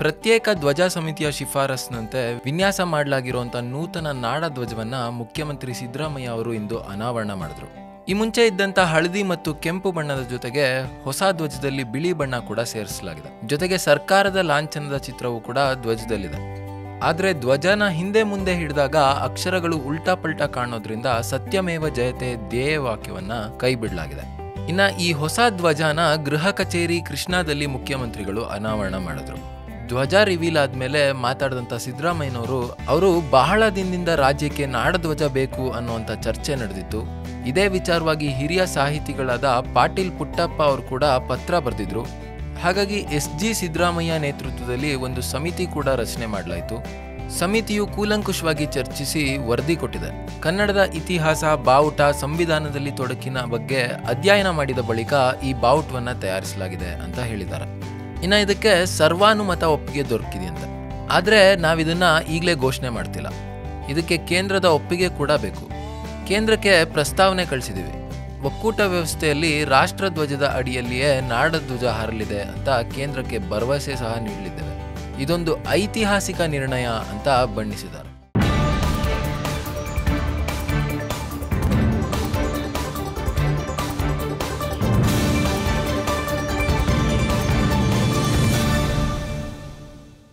ಪ್ರತ್ಯೇಕ ಧ್ವಜ ಸಮಿತಿಯ ಶಿಫಾರಸ್ನಂತೆ ವಿನ್ಯಾಸ ಮಾಡಲಾಗಿರುವಂತಹ ನೂತನ ನಾಡ ಧ್ವಜವನ್ನ ಮುಖ್ಯಮಂತ್ರಿ ಸಿದ್ದರಾಮಯ್ಯ ಅವರು ಇಂದು ಅನಾವರಣ ಮಾಡಿದ್ರು. ಈ ಮುಂಚೆ ಇದ್ದಂತ ಹಳದಿ ಮತ್ತು ಕೆಂಪು ಬಣ್ಣದ ಜೊತೆಗೆ ಹೊಸ ಧ್ವಜದಲ್ಲಿ ಬಿಳಿ ಬಣ್ಣ ಕೂಡ ಸೇರಿಸಲಾಗಿದೆ. ಜೊತೆಗೆ ಸರ್ಕಾರದ ಲಾಂಛನದ ಚಿತ್ರವು ಕೂಡ ಧ್ವಜದಲ್ಲಿದೆ. ಆದ್ರೆ ಧ್ವಜನ ಹಿಂದೆ ಮುಂದೆ ಹಿಡಿದಾಗ ಅಕ್ಷರಗಳು ಉಲ್ಟಾ ಪಲ್ಟಾ ಕಾಣೋದ್ರಿಂದ ಸತ್ಯಮೇವ ಜಯತೆ ಧ್ಯೇಯ ವಾಕ್ಯವನ್ನ ಕೈ ಬಿಡಲಾಗಿದೆ. ಇನ್ನ ಈ ಹೊಸ ಧ್ವಜನ ಗೃಹ ಕಚೇರಿ ಕೃಷ್ಣಾದಲ್ಲಿ ಮುಖ್ಯಮಂತ್ರಿಗಳು ಅನಾವರಣ ಮಾಡಿದ್ರು. ಧ್ವಜ ರಿವೀಲ್ ಆದ್ಮೇಲೆ ಮಾತಾಡಿದಂಥ ಸಿದ್ದರಾಮಯ್ಯನವರು, ಅವರು ಬಹಳ ದಿನದಿಂದ ರಾಜ್ಯಕ್ಕೆ ನಾಡಧ್ವಜ ಬೇಕು ಅನ್ನುವಂಥ ಚರ್ಚೆ ನಡೆದಿತ್ತು. ಇದೇ ವಿಚಾರವಾಗಿ ಹಿರಿಯ ಸಾಹಿತಿಗಳಾದ ಪಾಟೀಲ್ ಪುಟ್ಟಪ್ಪ ಅವರು ಕೂಡ ಪತ್ರ ಬರೆದಿದ್ರು. ಹಾಗಾಗಿ ಎಸ್ ಜಿ ಸಿದ್ದರಾಮಯ್ಯ ನೇತೃತ್ವದಲ್ಲಿ ಒಂದು ಸಮಿತಿ ಕೂಡ ರಚನೆ ಮಾಡಲಾಯಿತು. ಸಮಿತಿಯು ಕೂಲಂಕುಷವಾಗಿ ಚರ್ಚಿಸಿ ವರದಿ ಕೊಟ್ಟಿದೆ. ಕನ್ನಡದ ಇತಿಹಾಸ, ಬಾವುಟ, ಸಂವಿಧಾನದಲ್ಲಿ ತೊಡಕಿನ ಬಗ್ಗೆ ಅಧ್ಯಯನ ಮಾಡಿದ ಬಳಿಕ ಈ ಬಾವುಟವನ್ನು ತಯಾರಿಸಲಾಗಿದೆ ಅಂತ ಹೇಳಿದ್ದಾರೆ. ಇನ್ನು ಇದಕ್ಕೆ ಸರ್ವಾನುಮತ ಒಪ್ಪಿಗೆ ದೊರಕಿದೆ ಅಂತ. ಆದರೆ ನಾವಿದನ್ನು ಈಗಲೇ ಘೋಷಣೆ ಮಾಡ್ತಿಲ್ಲ. ಇದಕ್ಕೆ ಕೇಂದ್ರದ ಒಪ್ಪಿಗೆ ಕೂಡ ಬೇಕು. ಕೇಂದ್ರಕ್ಕೆ ಪ್ರಸ್ತಾವನೆ ಕಳಿಸಿದ್ದೀವಿ ಒಕ್ಕೂಟ ವ್ಯವಸ್ಥೆಯಲ್ಲಿ ರಾಷ್ಟ್ರಧ್ವಜದ ಅಡಿಯಲ್ಲಿಯೇ ನಾಡಧ್ವಜ ಹರಲಿದೆ ಅಂತ ಕೇಂದ್ರಕ್ಕೆ ಭರವಸೆ ಸಹ ನೀಡಲಿದ್ದೇವೆ. ಇದೊಂದು ಐತಿಹಾಸಿಕ ನಿರ್ಣಯ ಅಂತ ಬಣ್ಣಿಸಿದ್ದಾರೆ.